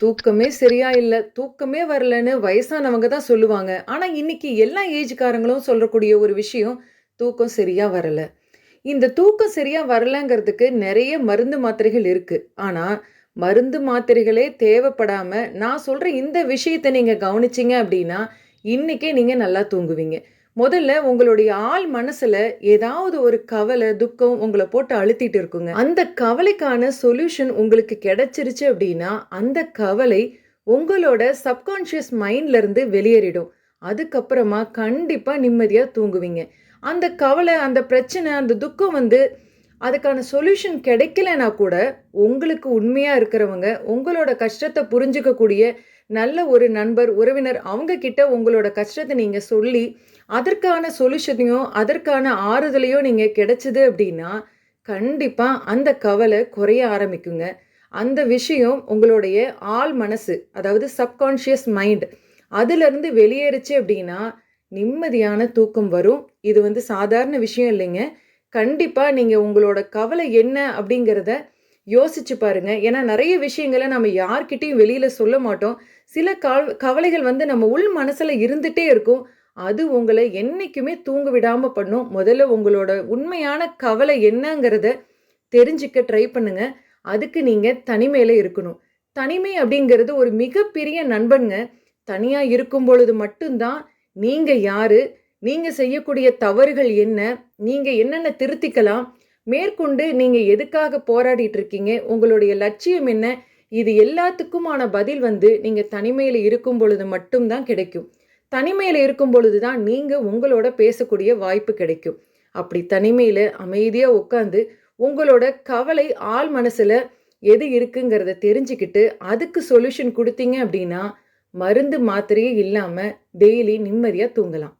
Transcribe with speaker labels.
Speaker 1: தூக்கமே சரியா இல்லை தூக்கமே வரலன்னு வயசானவங்க தான் சொல்லுவாங்க. ஆனால் இன்னைக்கு எல்லா ஏஜ்காரங்களும் சொல்லக்கூடிய ஒரு விஷயம், தூக்கம் சரியா வரல. இந்த தூக்கம் சரியா வரலங்கிறதுக்கு நிறைய மருந்து, மாத்திரைகள் இருக்கு. ஆனால் மருந்து, மாத்திரைகளே தேவைப்படாம, நான் சொல்ற இந்த விஷயத்தை நீங்க கவனிச்சிங்க அப்படின்னா இன்னைக்கே நீங்க நல்லா தூங்குவீங்க. முதல்ல உங்களுடைய ஆள் மனசுல ஏதாவது ஒரு கவலை துக்கம் உங்களை போட்டு அழுத்திட்டு இருக்குங்க. அந்த கவலைக்கான சொல்யூஷன் உங்களுக்கு கிடைச்சிருச்சு அப்படின்னா அந்த கவலை உங்களோட சப்கான்ஷியஸ் மைண்ட்ல இருந்து வெளியேறிடும். அதுக்கப்புறமா கண்டிப்பா நிம்மதியா தூங்குவீங்க. அந்த கவலை அந்த பிரச்சனை, அந்த துக்கம் வந்து அதுக்கான சொல்யூஷன் கிடைக்கலனா கூட, உங்களுக்கு உண்மையாக இருக்கிறவங்க, உங்களோட கஷ்டத்தை புரிஞ்சுக்கக்கூடிய நல்ல ஒரு நண்பர், உறவினர் அவங்க கிட்ட உங்களோட கஷ்டத்தை நீங்கள் சொல்லி, அதற்கான சொல்யூஷனையும், அதற்கான ஆறுதலையும் நீங்கள் கிடைச்சிது அப்படின்னா கண்டிப்பாக அந்த கவலை குறைய ஆரம்பிக்குங்க. அந்த விஷயம் உங்களுடைய ஆழ் மனசு, அதாவது சப்கான்ஷியஸ் மைண்ட் அதுலேருந்து வெளியேறுச்சு அப்படின்னா நிம்மதியான தூக்கம் வரும். இது வந்து சாதாரண விஷயம் இல்லைங்க. கண்டிப்பாக நீங்கள் உங்களோட கவலை என்ன அப்படிங்கிறத யோசிச்சு பாருங்க. ஏன்னா, நிறைய விஷயங்கள நம்ம யார்கிட்டையும் வெளியில் சொல்ல மாட்டோம். சில கவ் கவலைகள் வந்து நம்ம உள் மனசில் இருந்துகிட்டே இருக்கும். அது உங்களை என்றைக்குமே தூங்க விடாமல் பண்ணும். முதல்ல உங்களோட உண்மையான கவலை என்னங்கிறத தெரிஞ்சுக்க ட்ரை பண்ணுங்க. அதுக்கு நீங்கள் தனிமையில் இருக்கணும். தனிமை அப்படிங்கிறது ஒரு மிகப்பெரிய நண்பனுங்க தனியாக இருக்கும் பொழுது மட்டும்தான் நீங்கள் யார் நீங்கள் செய்யக்கூடிய தவறுகள் என்ன? நீங்கள் என்னென்ன திருத்திக்கலாம்? மேற்கொண்டு நீங்கள் எதுக்காக போராடிட்டு இருக்கீங்க? உங்களுடைய லட்சியம் என்ன? இது எல்லாத்துக்குமான பதில் வந்து நீங்கள் தனிமையில் இருக்கும் பொழுது மட்டும் தான் கிடைக்கும். தனிமையில் இருக்கும் பொழுது தான் நீங்கள் உங்களோட பேசக்கூடிய வாய்ப்பு கிடைக்கும். அப்படி தனிமையில் அமைதியாக உட்காந்து உங்களோட கவலை ஆழ் மனசில் எது இருக்குங்கிறத தெரிஞ்சுக்கிட்டு, அதுக்கு சொல்யூஷன் கொடுத்தீங்க அப்படின்னா மருந்து, மாத்திரையே இல்லாமல் டெய்லி நிம்மதியாக தூங்கலாம்.